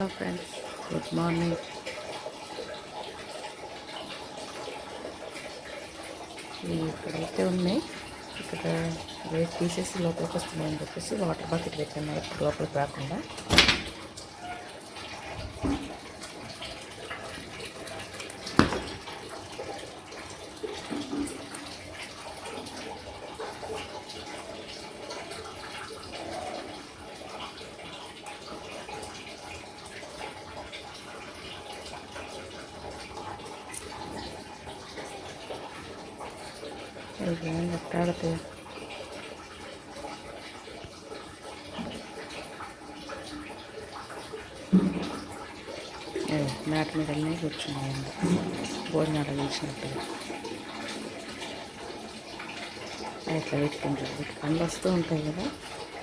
Hello friends good morning ఇక్కడైతే ఉన్నాయి. ఇక్కడ రేట్ తీసేసి లోపలికి వస్తున్నాయని చెప్పేసి వాటర్ బకెట్ పెట్టాను. ఎప్పుడు లోపలికి రాకుండా. ఇదేం ఎట్టాడుతుంది నాటి మీద వెళ్ళి కూర్చున్నాయండి భోజనాలు వేసినట్టుగా ఇట్లా పెట్టుకుంటారు వీటి పళ్ళు వస్తూ ఉంటాయి కదా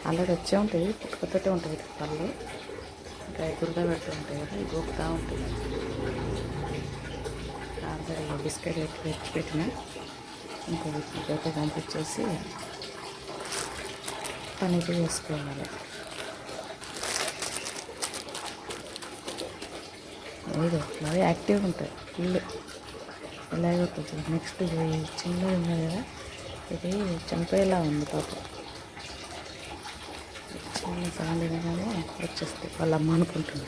అల్లరి వచ్చే ఉంటాయి పుట్టుకతోటే ఉంటాయి వీటి పళ్ళు ఇంకా ఎదురుగా పెడుతూ ఉంటాయి కదా ఇవి గోపుతా ఉంటాయి ఆల్రెడీ బిస్కెట్ పెట్టి పెట్టిన ఇంకా వీటికైతే పంపించేసి పని అయితే చేసుకోవాలి. ఏదో మరీ యాక్టివ్గా ఉంటుంది ఇల్లు ఎలాగో కొంచెం నెక్స్ట్ చిన్న ఉన్నది కదా ఇది చనిపోయేలా ఉంది పాప. చిన్న సౌండ్ వినగానే వచ్చేస్తాయి వాళ్ళ అమ్మ అనుకుంటుంది.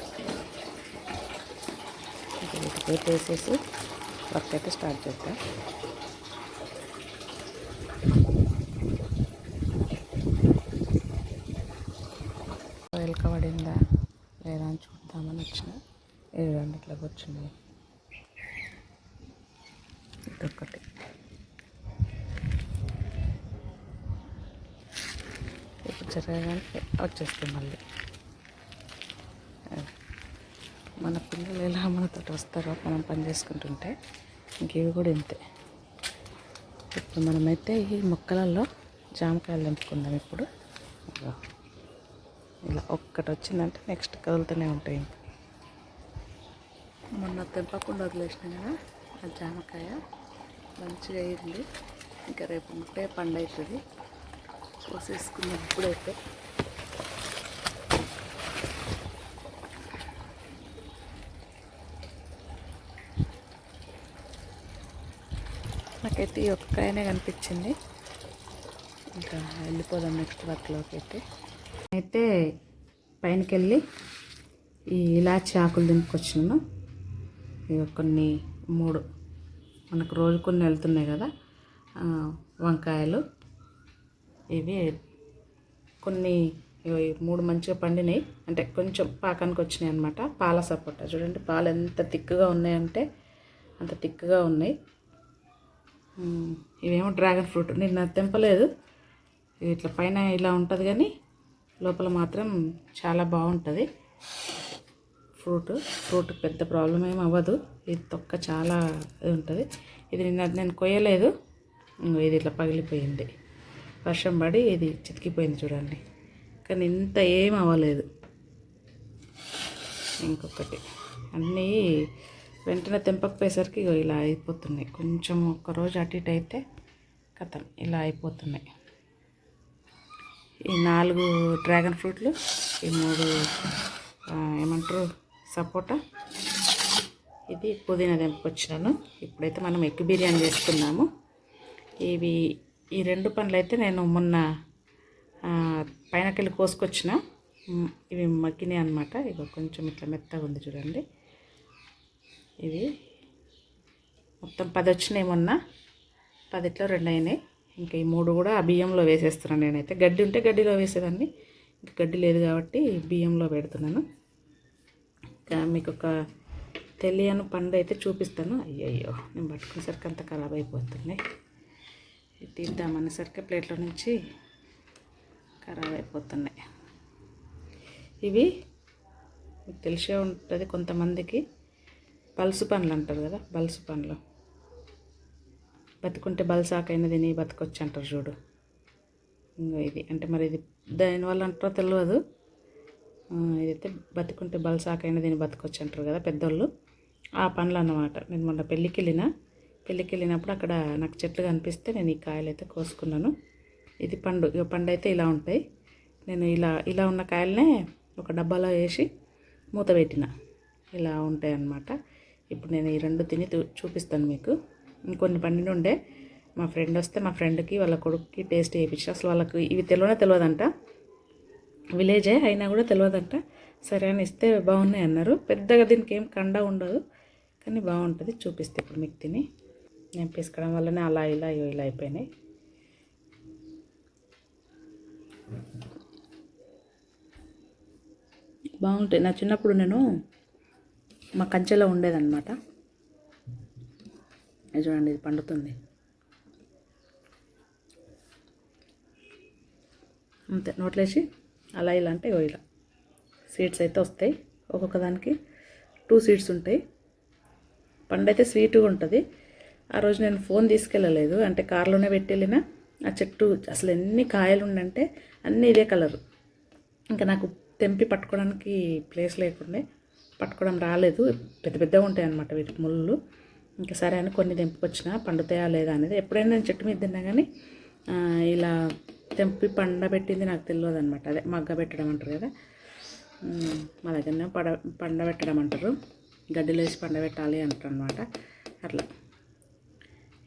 వీటికి పెట్టేసేసి వర్క్ అయితే స్టార్ట్ చేద్దాం. పడిందా లేదా అని చూద్దామని వచ్చిన. ఏడు ఇట్లా వచ్చింది ఇదొకటి ఇప్పుడు జరగడానికి వచ్చేస్తుంది మళ్ళీ. మన పిల్లలు ఎలా మనతో వస్తారో మనం పని చేసుకుంటుంటే ఇంక ఇవి కూడా ఇంతే. ఇప్పుడు మనమైతే ఈ మొక్కలలో జామకాయలు తెంపుకుందాం ఇప్పుడు. ఇలా ఒక్కటి వచ్చిందంటే నెక్స్ట్ కదులుతూనే ఉంటాయి ఇంకా. మొన్న తెంపకుండా వదిలేసిన కదా ఆ జామకాయ మంచిగా అయింది. ఇంకా రేపు ఉంటే పండు అవుతుంది కోసేసుకుందాం ఇప్పుడైతే. నాకైతే ఈ ఒక్కకాయనే కనిపించింది. ఇంకా వెళ్ళిపోదాం నెక్స్ట్ వర్క్లోకి అయితే. అయితే పైనకి వెళ్ళి ఈ ఇలాచి ఆకులు దింపుకొచ్చినాను ఇక కొన్ని మూడు మనకు రోజు కొన్ని వెళ్తున్నాయి కదా. వంకాయలు. ఇవి కొన్ని ఇగో ఈ మూడు మంచిగా పండినాయి. అంటే కొంచెం పాకానికి వచ్చినాయి అనమాట పాల సపోటా. చూడండి పాలు ఎంత తిక్కుగా ఉన్నాయంటే అంత తిక్కుగా ఉన్నాయి. ఇవేమో డ్రాగన్ ఫ్రూట్. నిన్న తెంపలేదు. ఇట్లా పైన ఇలా ఉంటుంది కానీ లోపల మాత్రం చాలా బాగుంటుంది. ఫ్రూట్ ఫ్రూట్ పెద్ద ప్రాబ్లం ఏమి అవ్వదు. ఇది తొక్క చాలా ఇది ఉంటుంది. ఇది నిన్న నేను కొయ్యలేదు. ఇది ఇట్లా పగిలిపోయింది. వర్షం పడి ఇది చితికిపోయింది చూడండి. కానీ ఇంత ఏం అవ్వలేదు. ఇంకొకటి. అన్నీ వెంటనే తెంపకపోయేసరికి ఇగో ఇలా అయిపోతున్నాయి కొంచెం ఒక్కరోజు అటు ఇటు అయితే కథం ఇలా అయిపోతున్నాయి ఈ నాలుగు డ్రాగన్ ఫ్రూట్లు ఈ మూడు ఏమంటారు సపోటా ఇది పుదీనా తెంపుకొచ్చినాను. ఇప్పుడైతే మనం ఎగ్ బిర్యానీ చేసుకున్నాము ఇవి ఈ రెండు పండ్లు అయితే నేను మొన్న పైనకెళ్ళి కోసుకొచ్చిన. ఇవి మగ్గినాయి అనమాట ఇక కొంచెం ఇట్లా మెత్తగా ఉంది చూడండి. ఇవి. మొత్తం పది వచ్చినాయి మొన్న. పదిట్లో రెండు అయినాయి. ఇంకా ఈ మూడు కూడా ఆ బియ్యంలో వేసేస్తున్నాను నేనైతే. గడ్డి ఉంటే గడ్డిలో వేసేదాన్ని. ఇంకా గడ్డి లేదు కాబట్టి బియ్యంలో పెడుతున్నాను. ఇంకా మీకు ఒక తెలియని పండు అయితే చూపిస్తాను. అయ్యయ్యో నేను పట్టుకునేసరికి అంత ఖరాబ్ అయిపోతుంది తీద్దామనేసరికి ప్లేట్లో నుంచి ఖరాబ్ అయిపోతున్నాయి. ఇవి మీకు తెలిసే ఉంటుంది కొంతమందికి. పలుసు పండ్లు అంటారు కదా బలుసు పండ్లు. బతుకుంటే బలసాకైనా తిని బతకొచ్చు అంటారు చూడు. ఇంకో ఇది. అంటే మరి ఇది దానివల్ల అంటారో తెలియదు ఇదైతే బతుకుంటే బలసాకైనా దీన్ని బతకొచ్చు అంటారు కదా పెద్దోళ్ళు. ఆ పండ్లు అన్నమాట. నేను మొన్న పెళ్ళికి వెళ్ళిన పెళ్ళికి వెళ్ళినప్పుడు అక్కడ నాకు చెట్లు కనిపిస్తే నేను ఈ కాయలు అయితే కోసుకున్నాను. ఇది పండు. ఇక పండు అయితే ఇలా ఉంటాయి. నేను ఇలా ఇలా ఉన్న కాయలనే ఒక డబ్బాలో వేసి మూత పెట్టిన. ఇలా ఉంటాయి అన్నమాట ఇప్పుడు నేను ఈ రెండు తిని చూ- చూపిస్తాను మీకు. ఇంకొన్ని పండిన ఉండే. మా ఫ్రెండ్ వస్తే మా ఫ్రెండ్కి వాళ్ళ కొడుకుకి టేస్ట్ చేయించి. అసలు వాళ్ళకి ఇవి తెలియనే తెలియదంట. విలేజే అయినా కూడా తెలియదంట. సరే అని ఇస్తే బాగున్నాయి అన్నారు. పెద్దగా దీనికి ఏం కండ ఉండదు. కానీ బాగుంటుంది. చూపిస్తే ఇప్పుడు మీకు తిని. నేను పిసకడం వల్లనే అలా ఇలా ఇలా అయిపోయినాయి. బాగుంటాయి. నా చిన్నప్పుడు నేను మా కంచెలో ఉండేదన్నమాట. చూడండి ఇది పండుతుంది. అంతే నోట్లేసి అలా ఇలా అంటే ఇలా. సీడ్స్ అయితే వస్తాయి. ఒక్కొక్క దానికి టూ సీడ్స్ ఉంటాయి. పండు అయితే స్వీట్గా ఉంటుంది. ఆ రోజు నేను ఫోన్ తీసుకెళ్ళలేదు. అంటే కారులోనే పెట్టి ఆ చెట్టు అసలు ఎన్ని కాయలు ఉండంటే అన్నీ ఇదే కలరు ఇంకా నాకు తెంపి పట్టుకోవడానికి ప్లేస్ లేకుండే. పట్టుకోవడం రాలేదు. పెద్ద పెద్దగా ఉంటాయి అన్నమాట వీటికి ముళ్ళు. ఇంకా సరే అని కొన్ని తెంపుకొచ్చిన పండుతాయా లేదా అనేది ఎప్పుడైనా నేను చెట్టు మీద తిన్నా కానీ ఇలా తెంపి పండబెట్టింది నాకు తెలియదు అనమాట అదే మగ్గ పెట్టడం అంటారు కదా. మా దగ్గరనే పడ పండబెట్టడం అంటారు. గడ్డిలో వేసి పండబెట్టాలి అంటారు అనమాట అట్లా.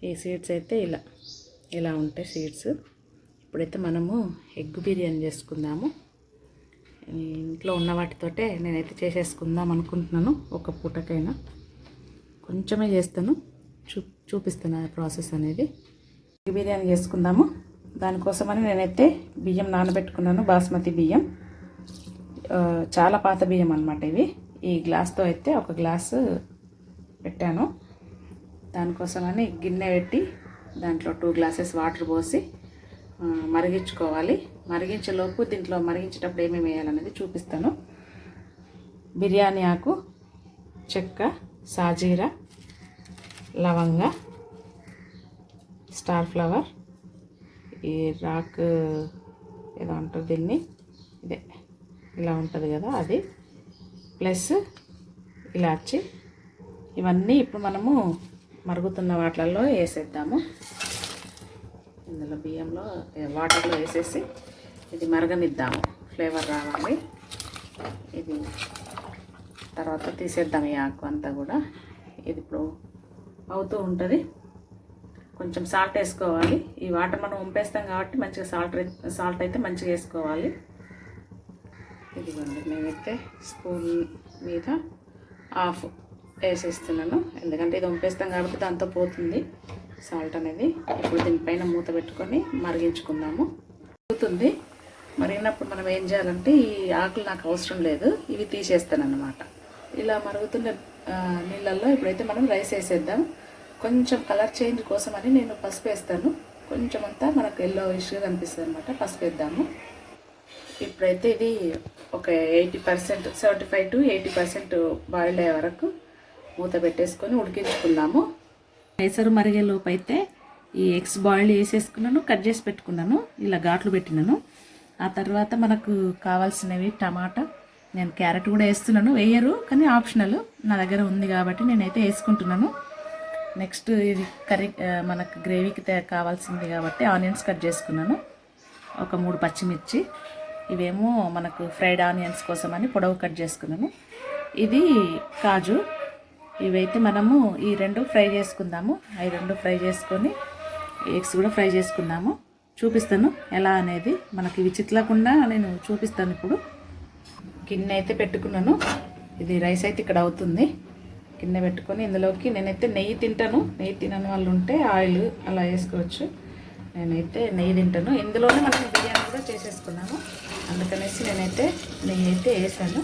ఈ సీడ్స్ అయితే ఇలా ఇలా ఉంటాయి సీడ్స్. ఇప్పుడైతే మనము ఎగ్ బిర్యానీ చేసుకుందాము. ఇంట్లో ఉన్న వాటితోటే నేనైతే చేసేసుకుందాం అనుకుంటున్నాను ఒక పూటకైనా. కొంచెమే చేస్తాను చూ చూపిస్తాను ఆ ప్రాసెస్ అనేది. బిర్యానీ చేసుకుందాము. దానికోసమని నేనైతే బియ్యం నానబెట్టుకున్నాను బాస్మతి బియ్యం. చాలా పాత బియ్యం అనమాట ఇవి. ఈ గ్లాస్తో అయితే ఒక గ్లాసు పెట్టాను. దానికోసమని గిన్నె పెట్టి దాంట్లో టూ గ్లాసెస్ వాటర్ పోసి మరిగించుకోవాలి. మరిగించేలోపు దీంట్లో మరిగించేటప్పుడు ఏమేమి వేయాలనేది చూపిస్తాను. బిర్యానీ ఆకు చెక్క సాజీరా లవంగ స్టార్ ఫ్లవర్ ఈ రాక్ ఏదో అంటారు దీన్ని ఇదే. ఇలా ఉంటుంది కదా అది. ప్లస్ ఇలాచి. ఇవన్నీ ఇప్పుడు మనము మరుగుతున్న వాటిలలో వేసేద్దాము. ఇందులో బియ్యంలో వాటర్లో వేసేసి ఇది మరగనిద్దాము. ఫ్లేవర్ రావాలి. ఇది తర్వాత తీసేద్దాం ఈ ఆకు అంతా కూడా. ఇది ఇప్పుడు అవుతూ ఉంటుంది. కొంచెం సాల్ట్ వేసుకోవాలి. ఈ వాటర్ మనం వంపేస్తాం కాబట్టి మంచిగా సాల్ట్ సాల్ట్ అయితే మంచిగా వేసుకోవాలి. ఇదిగోండి నేనైతే స్పూన్ మీద హాఫ్ వేసేస్తున్నాను. ఎందుకంటే ఇది వంపేస్తాం కాబట్టి దాంతో పోతుంది సాల్ట్ అనేది. ఇప్పుడు దీనిపైన మూత పెట్టుకొని మరిగించుకుందాము. అవుతుంది. మరిగినప్పుడు మనం ఏం చేయాలంటే ఈ ఆకులు నాకు అవసరం లేదు ఇవి తీసేస్తాను అన్నమాట ఇలా మరుగుతున్న నీళ్ళల్లో ఇప్పుడైతే మనం రైస్ వేసేద్దాం. కొంచెం కలర్ చేంజ్ కోసం అని నేను పసుపు వేస్తాను. కొంచెం అంతా మనకు ఎల్లో ఇష్యూగా కనిపిస్తుంది అనమాట పసుపు వేద్దాము. ఇప్పుడైతే ఇది ఒక eighty percent seventy five to eighty percent boil అయ్యే వరకు మూత పెట్టేసుకొని ఉడికించుకుందాము. ఎసరు మరిగే లోపు అయితే ఈ ఎగ్స్ బాయిల్ వేసేసుకున్నాను కట్ చేసి పెట్టుకున్నాను ఇలా ఘాట్లు పెట్టినాను. ఆ తర్వాత మనకు కావాల్సినవి టమాటా. నేను క్యారెట్ కూడా వేస్తున్నాను. వేయరు కానీ ఆప్షనల్. నా దగ్గర ఉంది కాబట్టి నేనైతే వేసుకుంటున్నాను. నెక్స్ట్ ఇది కర్రీ మనకు గ్రేవీకి కావాల్సింది కాబట్టి ఆనియన్స్ కట్ చేసుకున్నాను. ఒక మూడు పచ్చిమిర్చి. ఇవేమో మనకు ఫ్రైడ్ ఆనియన్స్ కోసం అని పొడవు కట్ చేసుకున్నాను. ఇది కాజు. ఇవైతే మనము ఈ రెండు ఫ్రై చేసుకుందాము. అవి రెండు ఫ్రై చేసుకొని ఎగ్స్ కూడా ఫ్రై చేసుకుందాము. చూపిస్తాను. ఎలా అనేది మనకి విచిత్రకుండా నేను చూపిస్తాను ఇప్పుడు. గిన్నె అయితే పెట్టుకున్నాను. ఇది రైస్ అయితే ఇక్కడ అవుతుంది. గిన్నె పెట్టుకొని ఇందులోకి నేనైతే నెయ్యి తింటాను. నెయ్యి తినని వాళ్ళు ఉంటే ఆయిల్ అలా వేసుకోవచ్చు. నేనైతే నెయ్యి తింటాను. ఇందులోనే మనం బిర్యానీ కూడా చేసేసుకున్నాము. అందుకనేసి నేనైతే నెయ్యి అయితే వేసాను.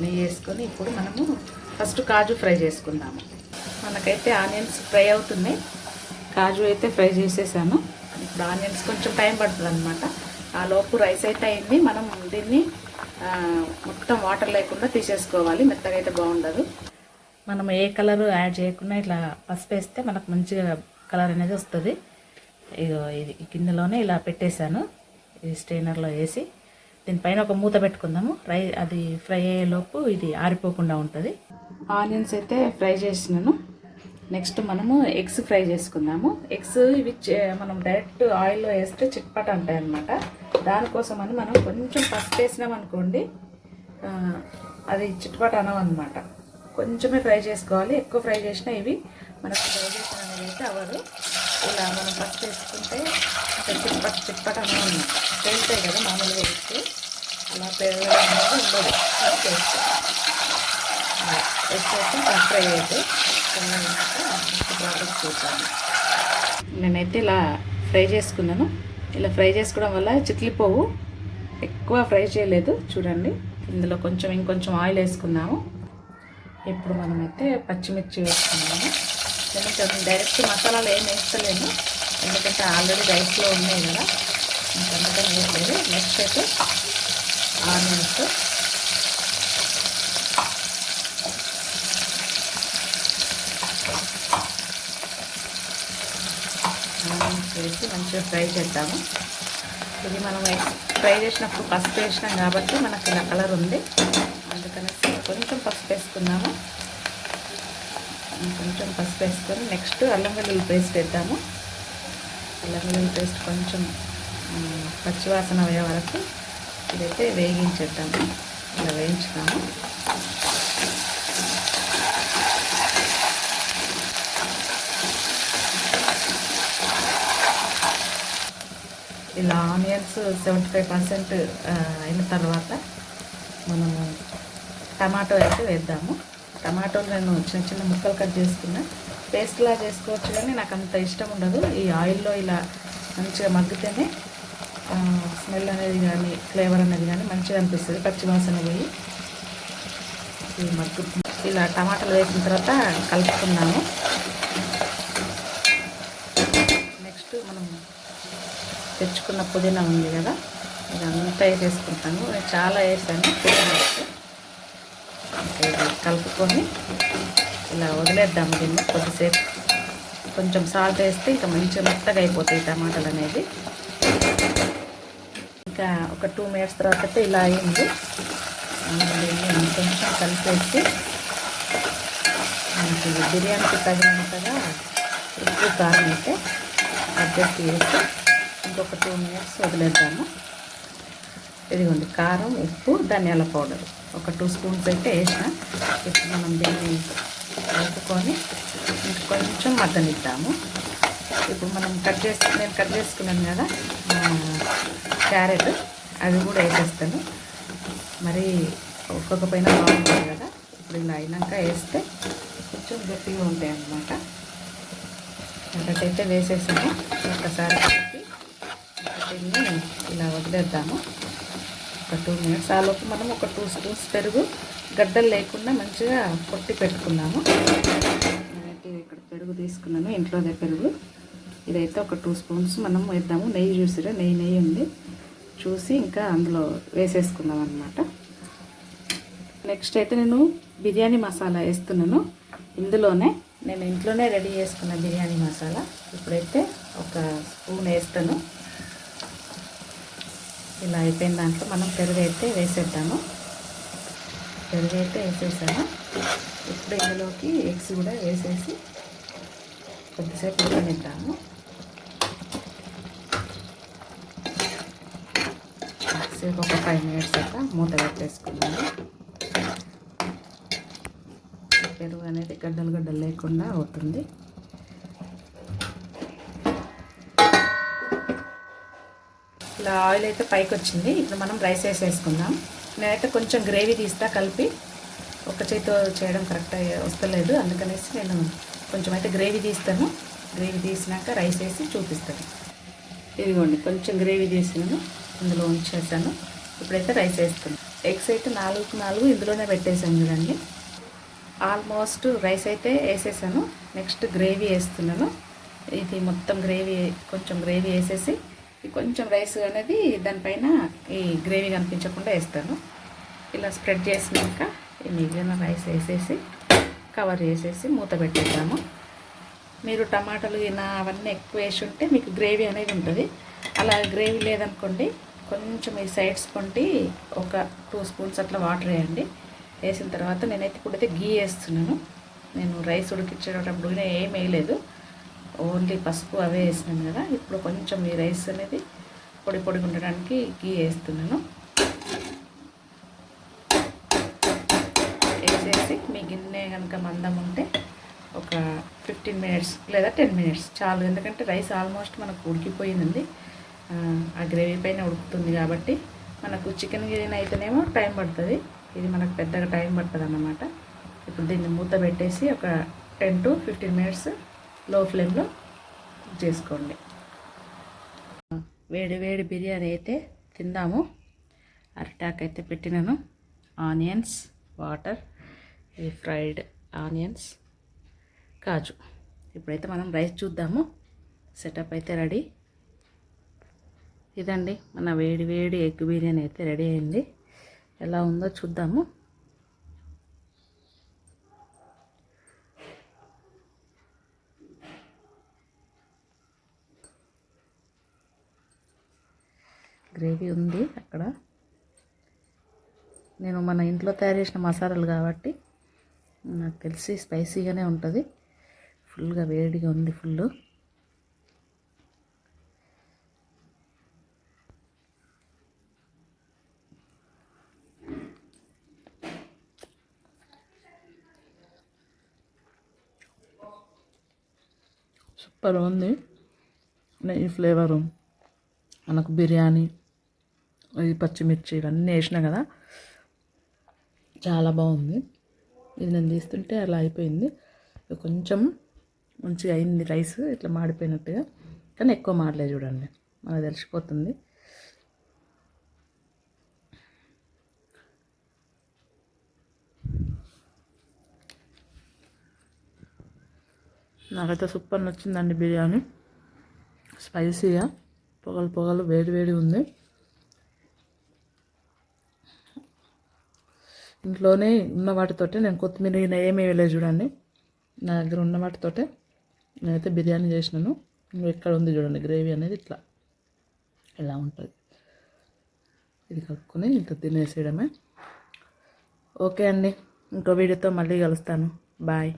నెయ్యి వేసుకొని ఇప్పుడు మనము ఫస్ట్ కాజు ఫ్రై చేసుకుందాము. మనకైతే ఆనియన్స్ ఫ్రై అవుతున్నాయి. కాజు అయితే ఫ్రై చేసేసాను. ఇప్పుడు ఆనియన్స్ కొంచెం టైం పడుతుంది అనమాట ఆ లోపు రైస్ అయితే అయింది. మనం దీన్ని మొత్తం వాటర్ లేకుండా తీసేసుకోవాలి. మెత్తగా అయితే బాగుండదు. మనం ఏ కలర్ యాడ్ చేయకుండా ఇట్లా పసుపు వేస్తే మనకు మంచిగా కలర్ అనేది వస్తుంది. ఇగో ఇది గిన్నెలోనే ఇలా పెట్టేశాను. ఇది స్టెయినర్లో వేసి. దీనిపైన ఒక మూత పెట్టుకుందాము. రై అది ఫ్రై అయ్యేలోపు ఇది ఆరిపోకుండా ఉంటుంది. ఆనియన్స్ అయితే ఫ్రై చేసినాను. నెక్స్ట్ మనము ఎగ్స్ ఫ్రై చేసుకుందాము. ఎగ్స్ ఇవి చే- మనం డైరెక్ట్ ఆయిల్లో వేస్తే చిట్పట అంటాయి అనమాట దానికోసం అని మనం కొంచెం పసుపు వేసినాం అనుకోండి అది చిట్పట అనమాట కొంచెమే ఫ్రై చేసుకోవాలి. ఎక్కువ ఫ్రై చేసినా ఇవి మనకు ఫ్రై అనేది అయితే అవ్వదు. ఇలా మనం పసుపు వేసుకుంటే చిట్పట్ చిట్పట్ అనమాట తేలుతాయి కదా మామూలుగా వేస్తే. అలా పెరగడం అనేది ఉండదు. ఫస్ట్ వేస్తే. వేసేసి ఫ్రై అయితే నేనైతే ఇలా ఫ్రై చేసుకున్నాను. ఇలా ఫ్రై చేసుకోవడం వల్ల చిట్లిపోవు ఎక్కువ ఫ్రై చేయలేదు. చూడండి. ఇందులో కొంచెం ఇంకొంచెం ఆయిల్ వేసుకున్నాము. ఇప్పుడు మనమైతే పచ్చిమిర్చి వేసుకున్నాము. కొంచెం డైరెక్ట్ మసాలాలు ఏం వేస్తలేము. ఎందుకంటే ఆల్రెడీ రైస్లో ఉన్నాయి కదా. ఇంకంతకని వేయలేదు నెక్స్ట్ అయితే ఆనియన్స్. వేసి మంచిగా ఫ్రై చేద్దాము. ఇది మనం ఫ్రై చేసినప్పుడు పసుపు వేసినాం కాబట్టి మనకి ఇలా కలర్ ఉంది. అందుకని కొంచెం పసుపు వేసుకున్నాము కొంచెం పసుపు వేసుకొని నెక్స్ట్ అల్లం వెల్లుల్లి పేస్ట్ వేద్దాము. అల్లం వెల్లుల్లి పేస్ట్ కొంచెం పచ్చివాసన అయ్యే వరకు ఇదైతే వేగించేద్దాము. ఇలా వేయించుతాము ఇలా ఆనియన్స్ సెవెంటీ ఫైవ్ పర్సెంట్ అయిన తర్వాత మనము టమాటో అయితే వేద్దాము. టమాటోలు నేను చిన్న చిన్న ముక్కలు కట్ చేసుకున్నా. పేస్ట్లా చేసుకోవచ్చు కానీ నాకు అంత ఇష్టం ఉండదు. ఈ ఆయిల్లో ఇలా మంచిగా మగ్గితేనే స్మెల్ అనేది కానీ ఫ్లేవర్ అనేది కానీ మంచిగా అనిపిస్తుంది. పచ్చివాసన పోయి ఈ మగ్గు ఇలా టమాటాలు వేసిన తర్వాత కలుపుకున్నాము నెక్స్ట్ మనం వేసుకున్న పుదీనా ఉంది కదా ఇదంతా వేసేసుకుంటాను. నేను చాలా వేసాను పుదీనా ఇది కలుపుకొని ఇలా వదిలేద్దాము దీన్ని కొద్దిసేపు. కొంచెం సాల్ట్ వేస్తే ఇంకా మంచిగా మెత్తగా అయిపోతాయి టమాటాలు అనేది. ఇంకా ఒక టూ మినిట్స్ తర్వాత ఇలా అయింది. దీన్ని కొంచెం కలిపేసి మనకి బిర్యానీకి తగినంతగా ఉప్పు కారం అయితే అడ్జస్ట్ చేసి ఇంకొక టూ మినిట్స్ వదిలేద్దాము. ఇదిగోండి కారం ఉప్పు ధనియాల పౌడర్. ఒక టూ స్పూన్స్ అయితే వేసిన. ఇప్పుడు మనం దీన్ని కలుపుకొని ఇంకొంచెం మద్దనిద్దాము ఇప్పుడు మనం కట్ చేసి నేను కట్ చేసుకున్నాను కదా క్యారెట్ అది కూడా వేసేస్తాను. మరి ఒక్కొక్క పైన బాగుంటుంది కదా. ఇప్పుడు ఇలా అయినాక వేస్తే కొంచెం గట్టిగా ఉంటాయి అన్నమాట క్యారెట్ వేసేసాము ఒకసారి దీన్ని ఇలా వదిలేద్దాము. ఒక టూ మినిట్స్. ఆలోపు మనం ఒక టూ స్పూన్స్ పెరుగు గడ్డలు లేకుండా మంచిగా కొట్టి పెట్టుకున్నాము. నేనైతే ఇక్కడ పెరుగు తీసుకున్నాను ఇంట్లోదే పెరుగు. ఇదైతే ఒక టూ స్పూన్స్ మనం వేద్దాము. నెయ్యి చూసిరా? నెయ్యి నెయ్యి ఉంది. చూసి ఇంకా అందులో వేసేసుకున్నాం అనమాట నెక్స్ట్ అయితే నేను బిర్యానీ మసాలా వేస్తున్నాను. ఇందులోనే నేను ఇంట్లోనే రెడీ చేసుకున్న బిర్యానీ మసాలా. ఇప్పుడైతే ఒక స్పూన్ వేస్తాను. ఇలా అయిపోయిన దాంట్లో మనం పెరుగు అయితే వేసేద్దాము. పెరుగు అయితే వేసేసాము ఇప్పుడు ఇందులోకి ఎగ్స్ కూడా వేసేసి కొద్దిసేపు ఉడకనిద్దాము. సేపు ఒక ఫైవ్ మినిట్స్ దాకా మూత పెట్టేసుకున్నాము పెరుగు అనేది గడ్డలు గడ్డలు లేకుండా అవుతుంది. ఇలా ఆయిల్ అయితే పైకి వచ్చింది ఇప్పుడు మనం రైస్ వేసేసుకుందాం. నేనైతే కొంచెం గ్రేవీ తీస్తా కలిపి. ఒక చేతితో చేయడం కరెక్ట్ వస్తలేదు. అందుకనేసి నేను కొంచెం అయితే గ్రేవీ తీస్తాను. గ్రేవీ తీసినాక రైస్ వేసి చూపిస్తాను. ఇదిగోండి కొంచెం గ్రేవీ తీసినాను. ఇందులో ఉంచేసాను ఇప్పుడైతే రైస్ వేస్తాను ఎగ్స్ అయితే నాలుగు నాలుగు ఇందులోనే పెట్టేసాను చూడండి. ఆల్మోస్ట్ రైస్ అయితే వేసేసాను. నెక్స్ట్ గ్రేవీ వేస్తున్నాను. ఇది మొత్తం గ్రేవీ కొంచెం గ్రేవీ వేసేసి కొంచెం రైస్ అనేది దానిపైన ఈ గ్రేవీ కనిపించకుండా వేస్తాను. ఇలా స్ప్రెడ్ చేసినాక ఈ మిగిలిన రైస్ వేసేసి కవర్ చేసేసి మూత పెట్టేద్దాము. మీరు టమాటాలు ఇలా అవన్నీ ఎక్కువ వేసి ఉంటే మీకు గ్రేవీ అనేది ఉంటుంది. అలా గ్రేవీ లేదనుకోండి కొంచెం ఈ సైడ్స్ కొంటి ఒక టూ స్పూన్స్ అట్లా వాటర్ వేయండి. వేసిన తర్వాత నేనైతే ఇప్పుడైతే గీ వేస్తున్నాను. నేను రైస్ ఉడికించేటప్పుడు ఏం వేయలేదు. ఓన్లీ పసుపు అవే వేసినాను కదా. ఇప్పుడు కొంచెం ఈ రైస్ అనేది పొడి పొడిగా ఉండడానికి గీ వేస్తున్నాను. వేసేసి మీ గిన్నె కనుక మందం ఉంటే ఒక ఫిఫ్టీన్ మినిట్స్ లేదా టెన్ మినిట్స్ చాలు. ఎందుకంటే రైస్ ఆల్మోస్ట్ మనకు ఉడికిపోయిందండి. ఆ, గ్రేవీ పైన ఉడుకుతుంది కాబట్టి మనకు చికెన్ గిరిన అయితేనేమో టైం పడుతుంది. ఇది మనకు పెద్దగా టైం పడుతుంది అన్నమాట ఇప్పుడు దీన్ని మూత పెట్టేసి ఒక టెన్ టు ఫిఫ్టీన్ మినిట్స్ లో ఫ్లేమ్లో చేసుకోండి. వేడి వేడి బిర్యానీ అయితే తిందాము. అరిటాక్ అయితే పెట్టినాను. ఆనియన్స్ వాటర్ ఈ ఫ్రైడ్ ఆనియన్స్ కాజు. ఇప్పుడైతే మనం రైస్ చూద్దాము. సెటప్ అయితే రెడీ. ఇదండి మన వేడి వేడి ఎగ్ బిర్యానీ అయితే రెడీ అయింది. ఎలా ఉందో చూద్దాము. గ్రేవీ ఉంది అక్కడ. నేను మన ఇంట్లో తయారు చేసిన మసాలాలు కాబట్టి నాకు తెలిసి స్పైసీగానే ఉంటుంది. ఫుల్గా వేడిగా ఉంది ఫుల్ సూపర్ ఉంది. నెయ్యి ఫ్లేవరు. మనకు బిర్యానీ. ఈ పచ్చిమిర్చి ఇవన్నీ వేసిన కదా చాలా బాగుంది. ఇది నేను తీస్తుంటే అలా అయిపోయింది. కొంచెం మంచిగా అయింది రైస్ ఇట్లా మాడిపోయినట్టుగా. కానీ ఎక్కువ మాడలేదు చూడండి మనకు తెలిసిపోతుంది. నాకైతే సూపర్ నచ్చిందండి బిర్యానీ. స్పైసీగా పొగలు పొగలు వేడి వేడి ఉంది. ఇంట్లోనే ఉన్న వాటితోటే నేను కొత్తిమీర ఏమేమి ఏమీ వేయలేదు చూడండి. నా దగ్గర ఉన్న వాటితోటే నేనైతే బిర్యానీ చేసినాను. ఎక్కడ ఉంది చూడండి గ్రేవీ అనేది ఇట్లా. ఇలా ఉంటుంది. ఇది కలుపుకొని ఇంకా తినేసేయడమే. ఓకే అండి ఇంకో వీడియోతో మళ్ళీ కలుస్తాను. బాయ్.